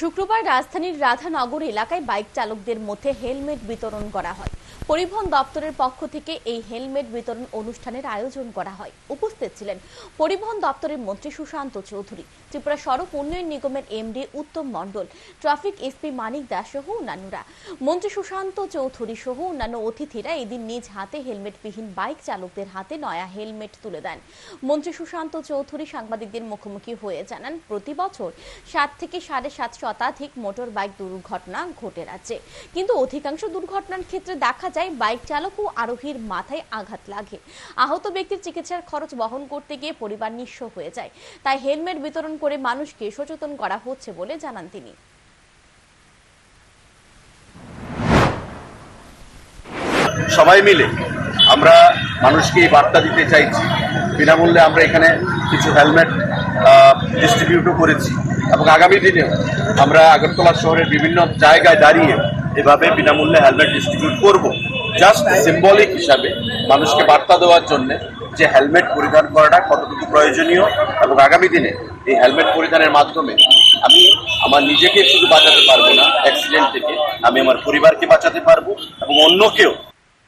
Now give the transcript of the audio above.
শুক্রবার রাজধানীর রাধানগর এলাকায় বাইক চালকদের মধ্যে হেলমেট বিতরণ করা হয়। পরিবহন দপ্তরের পক্ষ থেকে এই হেলমেট বিতরণ অনুষ্ঠানের আয়োজন করা হয়। উপস্থিত ছিলেন পরিবহন দপ্তরের মন্ত্রী সুশান্ত চৌধুরী, ত্রিপুরা সড়ক উন্নয়ন নিগমের MD Uttam Mondal, traffic SP Manik Das সহ অন্যান্যরা। মন্ত্রী সুশান্ত চৌধুরী সহ অন্যান্য অতিথিরা এদিন নিজ হাতে হেলমেটবিহীন বাইক চালকদের হাতে নয়া হেলমেট তুলে দেন। মন্ত্রী সুশান্ত চৌধুরী সাংবাদিকদের মুখোমুখি হয়ে জানান, প্রতি বছর সাত থেকে সাড়ে সাত শতাধিক মোটর বাইক দুর্ঘটনা ঘটে রাজ্যে। কিন্তু অধিকাংশ দুর্ঘটনার ক্ষেত্রে দেখা যায়, বাইক চালক ও আরোহীর মাথায় আঘাত লাগে। আহত ব্যক্তির চিকিৎসার খরচ বহন করতে গিয়ে পরিবার নিঃস্ব হয়ে যায়। তাই হেলমেট বিতরণ করে মানুষকে সচেতন করা হচ্ছে বলে জানান তিনি। সবাই মিলে আমরা মানুষকে এই বার্তা দিতে চাইছি। বিনামূল্যে আমরা এখানে কিছু হেলমেট ডিস্ট্রিবিউটও করেছি। এবং আগামী দিনে আমরা আগরতলা শহরের বিভিন্ন জায়গায় দাঁড়িয়ে এভাবে বিনামূল্যে হেলমেট ডিস্ট্রিবিউট করব। জাস্ট সিম্বলিক হিসাবে মানুষকে বার্তা দেওয়ার জন্য যে হেলমেট পরিধান করাটা কতটুকু প্রয়োজনীয় এবং আগামী দিনে এই হেলমেট পরিধানের মাধ্যমে আমি আমার নিজেকে শুধু বাঁচাতে পারব না অ্যাক্সিডেন্ট থেকে আমি আমার পরিবারকে বাঁচাতে পারব এবং অন্যকেও